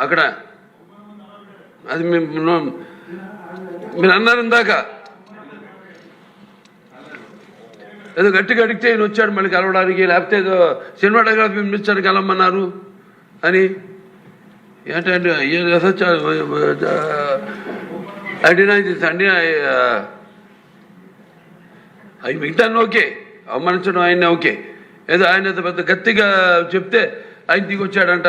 అక్కడ. అది మేము మీరు అన్నారు ఇందాక. ఏదో గట్టిగా అడిగితే ఈయన వచ్చాడు మళ్ళీ కలవడానికి లేకపోతే ఏదో సినిమాటోగ్రఫీ మినిస్టర్ కలవమన్నారు అని. ఏంటంటే అడినా అండి అవి మిగతాన్ని ఓకే. అవమానించడం ఆయన ఓకే. ఏదో ఆయన పెద్ద గట్టిగా చెప్తే ఆయన దిగి వచ్చాడంట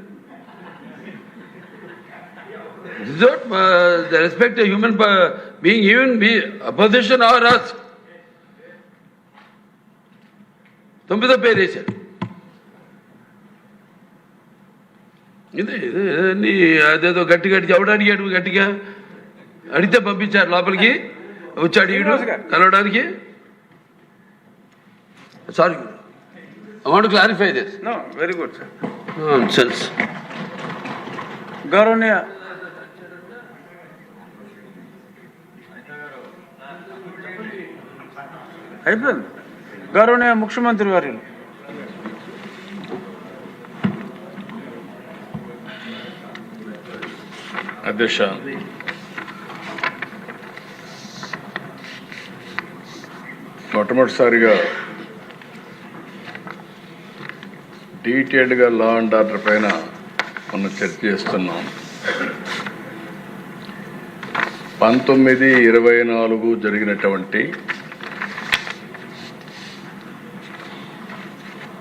అడి వేసిందని the respect human being even be opposition or us తొమ్మిదో పేరు వేశారు. ఇదే అన్ని అదేదో గట్టి గట్టి ఎవడు అడిగాడు గట్టిగా? అడిగితే పంపించారు లోపలికి. వచ్చాడు ఈడు కలవడానికి. Sorry want clarify this no very good sir sense గౌరవనీయ అయిపోయింది. గౌరవనీయ ముఖ్యమంత్రి వర్యులు. అధ్యక్ష. మొట్టమొదటిసారిగా డీటెయిల్డ్గా లా అండ్ ఆర్డర్ పైన మనం చర్చ చేస్తున్నాం. పంతొమ్మిది ఇరవై నాలుగు జరిగినటువంటి